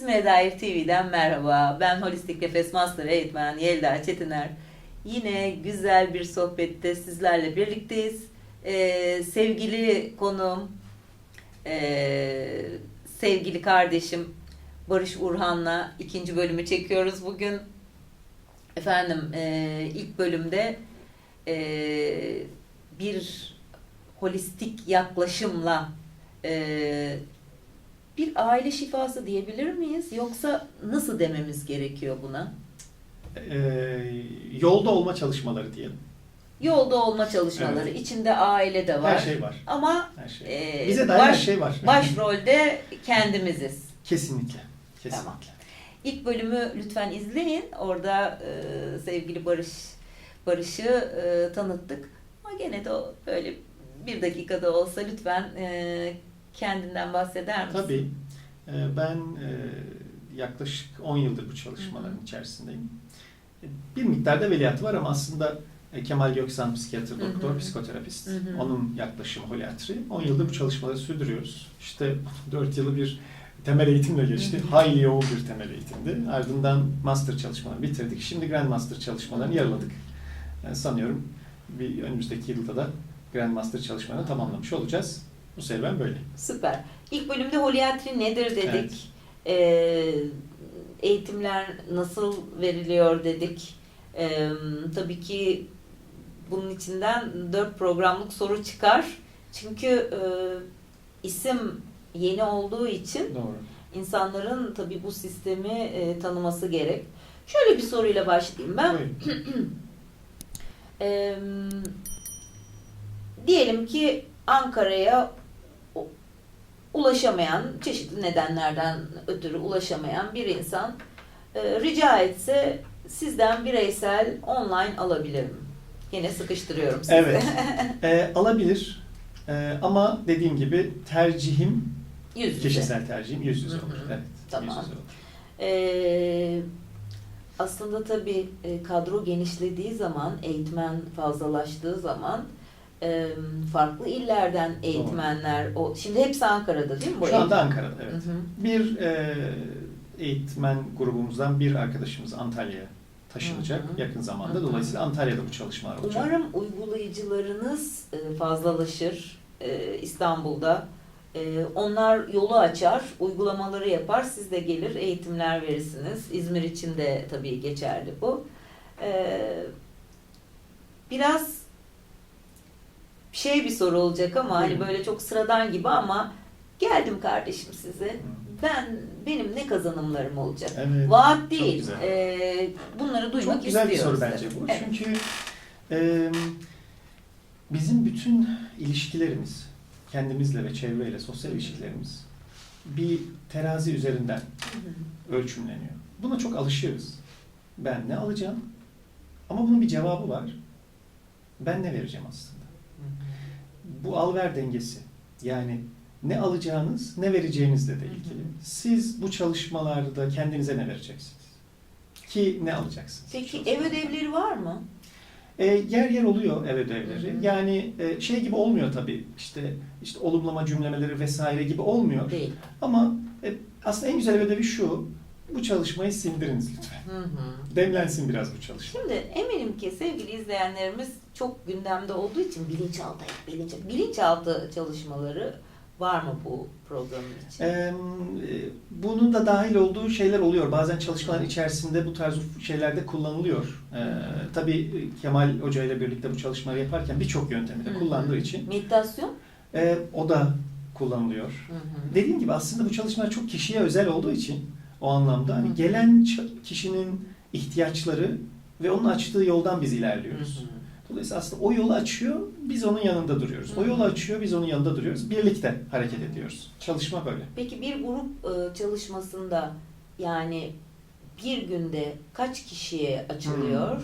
İzmir'e Dair TV'den merhaba. Ben Holistik Nefes Master eğitmen Yelda Çetiner. Yine güzel bir sohbette sizlerle birlikteyiz. Ee, sevgili konum, ee, sevgili kardeşim Barış Urhan'la ikinci bölümü çekiyoruz bugün. Efendim ee, ilk bölümde ee, bir holistik yaklaşımla ee, bir aile şifası diyebilir miyiz? Yoksa nasıl dememiz gerekiyor buna? Ee, yolda olma çalışmaları diyelim. Yolda olma çalışmaları. Evet. içinde aile de var. Her şey var. Ama Her şey. e, Bize dair her baş, şey var. başrolde kendimiziz. Kesinlikle. Kesinlikle. Tamam. İlk bölümü lütfen izleyin. Orada e, sevgili Barış Barış'ı e, tanıttık. Ama gene de böyle bir dakikada olsa lütfen e, kendinden bahseder misin? Tabii. Ee, ben e, yaklaşık 10 yıldır bu çalışmaların içerisindeyim. E, Bir miktarda veliahtı var ama aslında e, Kemal Göksan psikiyatr, doktor, hı. psikoterapist. Hı hı. Onun yaklaşımı holiatri. 10 yıldır bu çalışmaları sürdürüyoruz. İşte 4 yılı bir temel eğitimle geçti. Hı hı. Hayli yoğun bir temel eğitimdi. Ardından master çalışmalarını bitirdik. Şimdi Grand Master çalışmalarını yarıladık. Yani sanıyorum bir önümüzdeki yılda da Grand Master çalışmalarını tamamlamış olacağız. Bu serüven böyle. Süper. İlk bölümde holiatri nedir dedik. Evet. Ee, eğitimler nasıl veriliyor dedik. Ee, tabii ki bunun içinden dört programlık soru çıkar. Çünkü e, isim yeni olduğu için Doğru. insanların tabii bu sistemi e, tanıması gerek. Şöyle bir soruyla başlayayım ben. Ee, diyelim ki Ankara'ya ulaşamayan, çeşitli nedenlerden ötürü ulaşamayan bir insan e, rica etse sizden bireysel online alabilir mi? Yine sıkıştırıyorum sizi. Evet. Ee, alabilir. Ee, ama dediğim gibi tercihim, Yüz yüze. kişisel tercihim yüz yüze olur. Evet. Tamam. Yüz yüze olur. Ee, aslında tabii e, kadro genişlediği zaman, eğitmen fazlalaştığı zaman e, farklı illerden eğitmenler, o şimdi hepsi Ankara'da değil mi bu Şu anda Ankara'da evet. Hı hı. Bir e, eğitmen grubumuzdan bir arkadaşımız Antalya'ya taşınacak Hı hı. yakın zamanda. Hı hı. Dolayısıyla Antalya'da bu çalışmalar olacak. Umarım uygulayıcılarınız e, fazlalaşır e, İstanbul'da. E, Onlar yolu açar, uygulamaları yapar, siz de gelir eğitimler verirsiniz. İzmir için de tabii geçerli bu. E, Biraz şey bir soru olacak ama hani böyle çok sıradan gibi ama geldim kardeşim size. Ben benim ne kazanımlarım olacak? Evet. Vaat çok değil. güzel. E, bunları duymak Çok güzel bir istiyoruz. soru bence bu. Evet. Çünkü e, bizim bütün ilişkilerimiz, kendimizle ve çevreyle, sosyal ilişkilerimiz bir terazi üzerinden ölçümleniyor. Buna çok alışıyoruz. Ben ne alacağım? Ama bunun bir cevabı var. Ben ne vereceğim aslında? Bu al-ver dengesi. Yani ne alacağınız, ne vereceğinizle de ilgili. Siz bu çalışmalarda kendinize ne vereceksiniz? Ki ne alacaksınız? Peki ev ödevleri var mı? E, yer yer oluyor ev ödevleri. Hı hı. Yani e, şey gibi olmuyor tabii. İşte işte olumlama cümlemeleri vesaire gibi olmuyor. Değil. Ama e, aslında en güzel ödevi şu. Bu çalışmayı sindiriniz lütfen. Hı hı. Demlensin biraz bu çalışma. Şimdi eminim ki sevgili izleyenlerimiz çok gündemde olduğu için bilinçaltı, bilinç, bilinçaltı çalışmaları var mı bu programın için? Ee, e, bunun da dahil olduğu şeyler oluyor. Bazen çalışmaların içerisinde bu tarz şeylerde kullanılıyor. Ee, tabii Kemal Hoca ile birlikte bu çalışmaları yaparken birçok yöntemi de kullandığı için Meditasyon? e, o da kullanılıyor. Hı hı. Dediğim gibi aslında bu çalışmalar çok kişiye özel olduğu için o anlamda hani gelen kişinin ihtiyaçları ve onun açtığı yoldan biz ilerliyoruz. Dolayısıyla aslında o yolu açıyor, biz onun yanında duruyoruz. O yolu açıyor, biz onun yanında duruyoruz. Birlikte hareket ediyoruz. Çalışma böyle. Peki bir grup e, çalışmasında yani bir günde kaç kişiye açılıyor?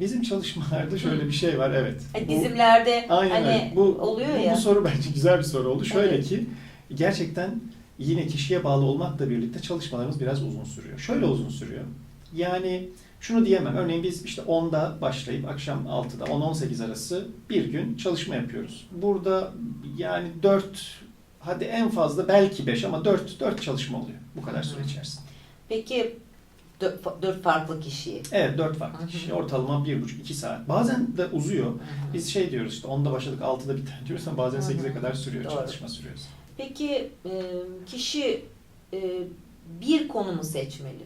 Bizim çalışmalarda şöyle bir şey var, evet. Hani Bu- dizimlerde Aynen hani öyle. Bu, oluyor bu, ya. Bu soru bence güzel bir soru oldu. Şöyle Evet. ki, gerçekten yine kişiye bağlı olmakla birlikte çalışmalarımız biraz uzun sürüyor. Şöyle uzun sürüyor. Yani şunu diyemem. Örneğin biz işte 10'da başlayıp akşam 6'da 10-18 arası bir gün çalışma yapıyoruz. Burada yani 4 hadi en fazla belki 5 ama 4 4 çalışma oluyor bu kadar süre içerisinde. Peki dört, farklı kişiyi. Evet dört farklı hı. kişi. Ortalama bir buçuk iki saat. Bazen de uzuyor. Biz şey diyoruz işte 10'da başladık 6'da biter diyoruz ama bazen. 8'e kadar sürüyor Doğru. çalışma sürüyor. Peki e, kişi e, bir konumu seçmeli.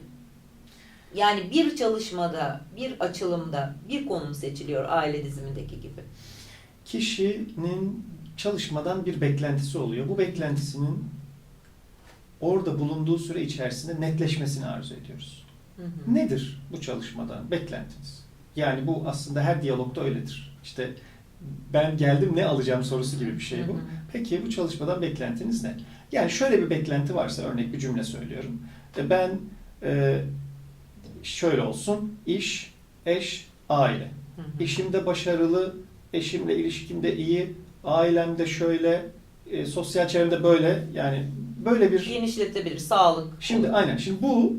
Yani bir çalışmada, bir açılımda bir konum seçiliyor aile dizimindeki gibi. Kişinin çalışmadan bir beklentisi oluyor. Bu beklentisinin orada bulunduğu süre içerisinde netleşmesini arzu ediyoruz. Hı hı. Nedir bu çalışmadan beklentiniz? Yani bu aslında her diyalogda öyledir. İşte ben geldim ne alacağım sorusu gibi bir şey bu. Peki bu çalışmadan beklentiniz ne? Yani şöyle bir beklenti varsa örnek bir cümle söylüyorum. E, Ben e, şöyle olsun iş, eş, aile. İşimde başarılı, eşimle ilişkimde iyi, ailemde şöyle, e, sosyal çevremde böyle. Yani böyle bir Genişletebilir, sağlık. Şimdi aynen. Şimdi bu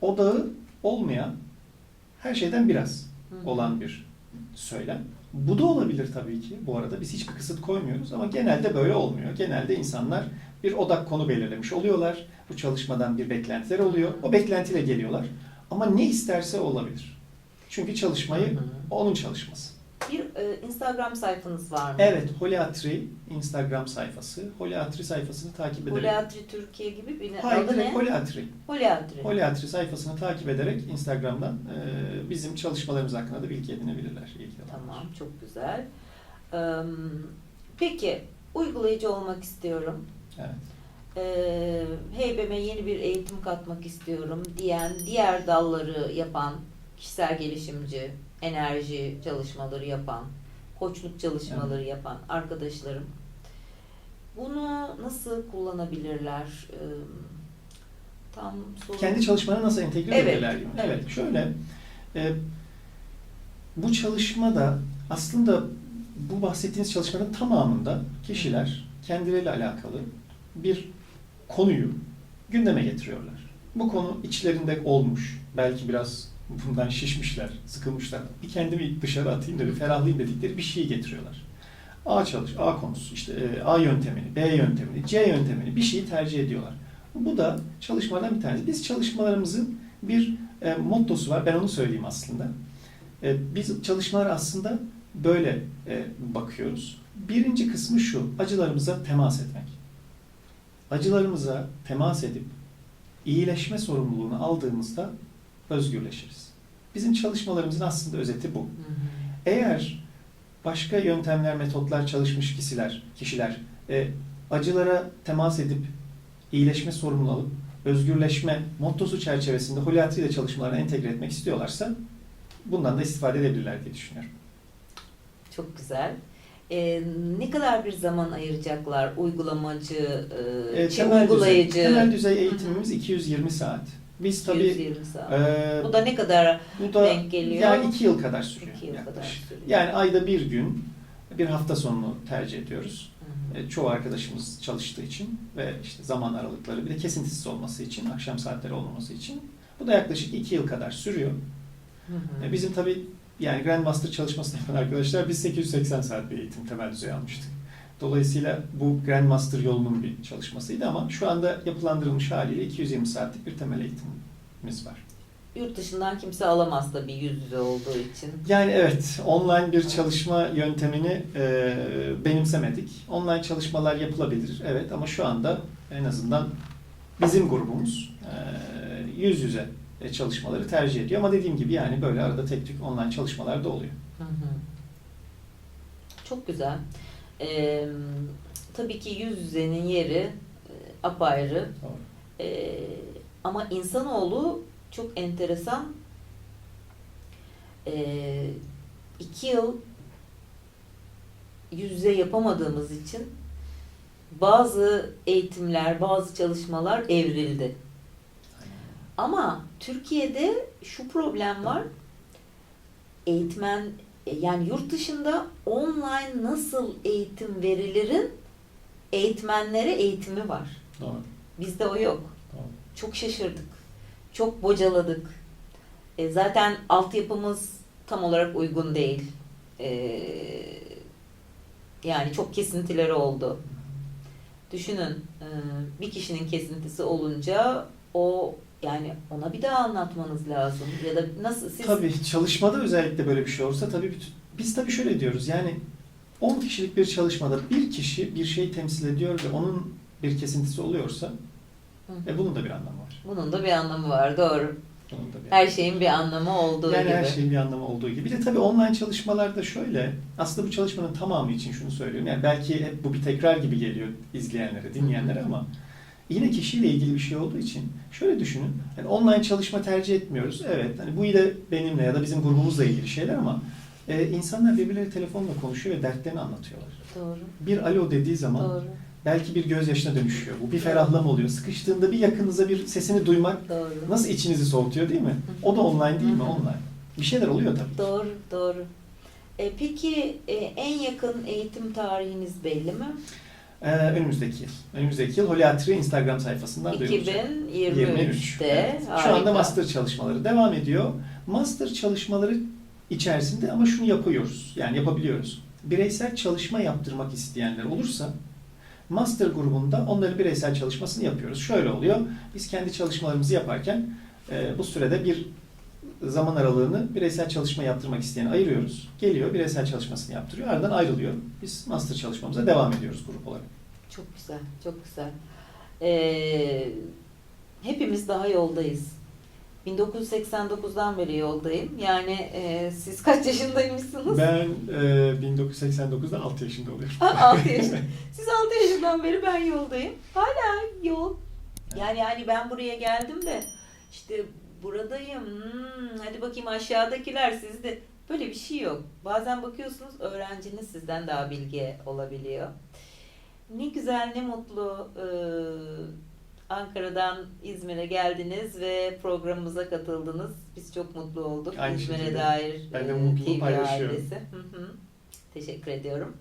odağı olmayan her şeyden biraz olan bir söylem. Bu da olabilir tabii ki. Bu arada biz hiçbir kısıt koymuyoruz ama genelde böyle olmuyor. Genelde insanlar bir odak konu belirlemiş oluyorlar. Bu çalışmadan bir beklentileri oluyor. O beklentiyle geliyorlar. Ama ne isterse olabilir. Çünkü çalışmayı onun çalışması. Bir e, Instagram sayfanız var mı? Evet, Holiatri Instagram sayfası. Holiatri sayfasını takip ederek. Poliatri Türkiye gibi bir Hayır, adı ne? Holiatri. Poliatri. Poliatri sayfasını takip ederek Instagram'dan e, bizim çalışmalarımız hakkında da bilgi edinebilirler. Tamam, çok güzel. Eee, Peki, uygulayıcı olmak istiyorum. Evet. Eee heybeme yeni bir eğitim katmak istiyorum diyen, diğer dalları yapan, kişisel gelişimci, enerji çalışmaları yapan, koçluk çalışmaları yapan arkadaşlarım bunu nasıl kullanabilirler? Tam soru. Kendi çalışmana nasıl entegre Evet, edebilirler gibi. evet. Evet, şöyle e, bu çalışmada aslında bu bahsettiğiniz çalışmanın tamamında kişiler kendileriyle alakalı bir konuyu gündeme getiriyorlar. Bu konu içlerinde olmuş. Belki biraz bundan şişmişler, sıkılmışlar. Bir kendimi dışarı atayım da bir ferahlayayım dedikleri bir şeyi getiriyorlar. A çalış, A konusu, işte e, A yöntemini, B yöntemini, C yöntemini bir şeyi tercih ediyorlar. Bu da çalışmalardan bir tanesi. Biz çalışmalarımızın bir e, mottosu var. Ben onu söyleyeyim aslında. E, biz çalışmalar aslında böyle e, bakıyoruz. Birinci kısmı şu. Acılarımıza temas etmek. Acılarımıza temas edip iyileşme sorumluluğunu aldığımızda özgürleşiriz. Bizim çalışmalarımızın aslında özeti bu. Hı hı. Eğer başka yöntemler, metotlar çalışmış kişiler, kişiler e, acılara temas edip iyileşme sorumluluğu alıp özgürleşme mottosu çerçevesinde Holiatri ile çalışmalarına entegre etmek istiyorlarsa bundan da istifade edebilirler diye düşünüyorum. Çok güzel. Eee, ne kadar bir zaman ayıracaklar uygulamacı, E, şey, temel, uygulayıcı? düzey, temel düzey eğitimimiz 220 saat. Biz tabii 220 saat. e, Bu da ne kadar bu da denk geliyor? yani iki yıl kadar sürüyor. İki yıl kadar yaklaşık. sürüyor. Yani ayda bir gün, bir hafta sonunu tercih ediyoruz. Hı. E, çoğu arkadaşımız çalıştığı için ve işte zaman aralıkları bir de kesintisiz olması için, akşam saatleri olmaması için bu da yaklaşık iki yıl kadar sürüyor. Hı hı. E, bizim tabii yani Grandmaster çalışmasını yapan arkadaşlar biz 880 saat bir eğitim temel düzey almıştık. Dolayısıyla bu Grandmaster yolunun bir çalışmasıydı ama şu anda yapılandırılmış haliyle 220 saatlik bir temel eğitimimiz var. Yurt dışından kimse alamaz tabii yüz yüze olduğu için. Yani evet, online bir çalışma yöntemini e, benimsemedik. Online çalışmalar yapılabilir, evet ama şu anda en azından bizim grubumuz e, yüz yüze e, çalışmaları tercih ediyor. Ama dediğim gibi yani böyle arada tek tük online çalışmalar da oluyor. Hı hı. Çok güzel. Eee, tabii ki yüz yüzenin yeri e, apayrı. Doğru. Eee, ama insanoğlu çok enteresan. Eee iki yıl yüz yüze yapamadığımız için bazı eğitimler, bazı çalışmalar evrildi. Ama Türkiye'de şu problem var. Eğitmen e, yani yurt dışında online nasıl eğitim verilirin eğitmenlere eğitimi var. Doğru. Bizde o yok. Doğru. Çok şaşırdık. Çok bocaladık. E, zaten altyapımız tam olarak uygun değil. E, yani çok kesintileri oldu. Düşünün e, bir kişinin kesintisi olunca o yani ona bir daha anlatmanız lazım ya da nasıl siz Tabii çalışmada özellikle böyle bir şey olursa tabii bütün, biz tabii şöyle diyoruz yani 10 kişilik bir çalışmada bir kişi bir şeyi temsil ediyor ve onun bir kesintisi oluyorsa Hı. e bunun da bir anlamı var. bunun da bir anlamı var doğru. Bunun da bir Her şeyin bir anlamı olduğu yani gibi. her şeyin bir anlamı olduğu gibi. Bir de tabii online çalışmalarda şöyle, aslında bu çalışmanın tamamı için şunu söylüyorum. Yani belki hep bu bir tekrar gibi geliyor izleyenlere, dinleyenlere ama yine kişiyle ilgili bir şey olduğu için şöyle düşünün. Yani online çalışma tercih etmiyoruz. Evet, hani bu ile benimle ya da bizim grubumuzla ilgili şeyler ama e, insanlar birbirleri telefonla konuşuyor ve dertlerini anlatıyorlar. Doğru. Bir alo dediği zaman Doğru. belki bir gözyaşına dönüşüyor. Bu bir ferahlama oluyor. Sıkıştığında bir yakınıza bir sesini duymak Doğru. nasıl içinizi soğutuyor değil mi? O da online değil mi? Hı. Online. Bir şeyler oluyor tabii. Doğru, doğru. E, peki e, en yakın eğitim tarihiniz belli mi? Ee, önümüzdeki yıl. Önümüzdeki yıl Holiatri Instagram sayfasından duyurulacak. 2023'te. Evet. Şu anda master çalışmaları devam ediyor. Master çalışmaları içerisinde ama şunu yapıyoruz. Yani yapabiliyoruz. Bireysel çalışma yaptırmak isteyenler olursa master grubunda onların bireysel çalışmasını yapıyoruz. Şöyle oluyor. Biz kendi çalışmalarımızı yaparken e, bu sürede bir zaman aralığını bireysel çalışma yaptırmak isteyene ayırıyoruz. Geliyor bireysel çalışmasını yaptırıyor. Ardından ayrılıyor. Biz master çalışmamıza devam ediyoruz grup olarak. Çok güzel, çok güzel. E, hepimiz daha yoldayız. 1989'dan beri yoldayım. Yani e, siz kaç yaşındaymışsınız? Ben e, 1989'da 6 yaşında oluyorum. 6 yaşında. Siz 6 yaşından beri ben yoldayım. Hala yol. Yani yani ben buraya geldim de işte buradayım. Hmm, hadi bakayım aşağıdakiler sizde. Böyle bir şey yok. Bazen bakıyorsunuz öğrenciniz sizden daha bilgi olabiliyor. Ne güzel ne mutlu ee, Ankara'dan İzmir'e geldiniz ve programımıza katıldınız. Biz çok mutlu olduk. Aynı İzmir'e şekilde. dair Ben de mutluluğu paylaşıyorum. ailesi. Hı hı. Teşekkür ediyorum.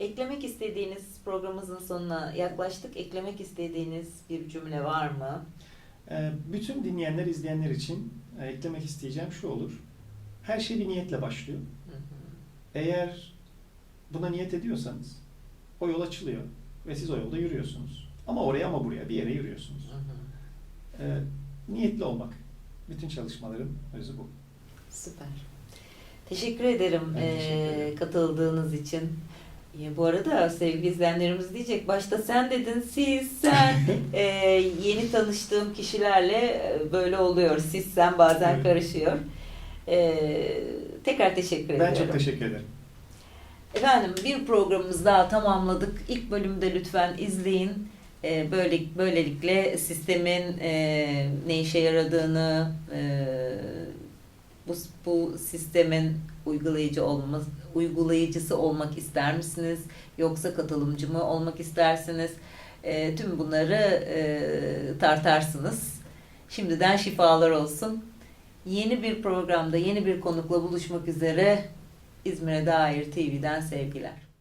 Eklemek istediğiniz programımızın sonuna yaklaştık. Eklemek istediğiniz bir cümle var mı? E, bütün dinleyenler, izleyenler için e, eklemek isteyeceğim şu olur. Her şey bir niyetle başlıyor. Eğer buna niyet ediyorsanız o yol açılıyor ve siz o yolda yürüyorsunuz. Ama oraya ama buraya bir yere yürüyorsunuz. E, niyetli olmak. Bütün çalışmaların özü bu. Süper. Teşekkür ederim Ben teşekkür eee, ederim. katıldığınız için. Ya, bu arada sevgili izleyenlerimiz diyecek başta sen dedin siz sen Eee, yeni tanıştığım kişilerle e, böyle oluyor siz sen bazen Evet. karışıyor. Eee, tekrar teşekkür Ben ediyorum. çok teşekkür ederim. Efendim bir programımızı daha tamamladık. İlk bölümde lütfen izleyin. Ee, böyle böylelikle sistemin e, ne işe yaradığını, e, bu bu sistemin uygulayıcı olması, uygulayıcısı olmak ister misiniz? Yoksa katılımcı mı olmak istersiniz? E, tüm bunları e, tartarsınız. Şimdiden şifalar olsun. Yeni bir programda, yeni bir konukla buluşmak üzere. İzmir'e dair TV'den sevgiler.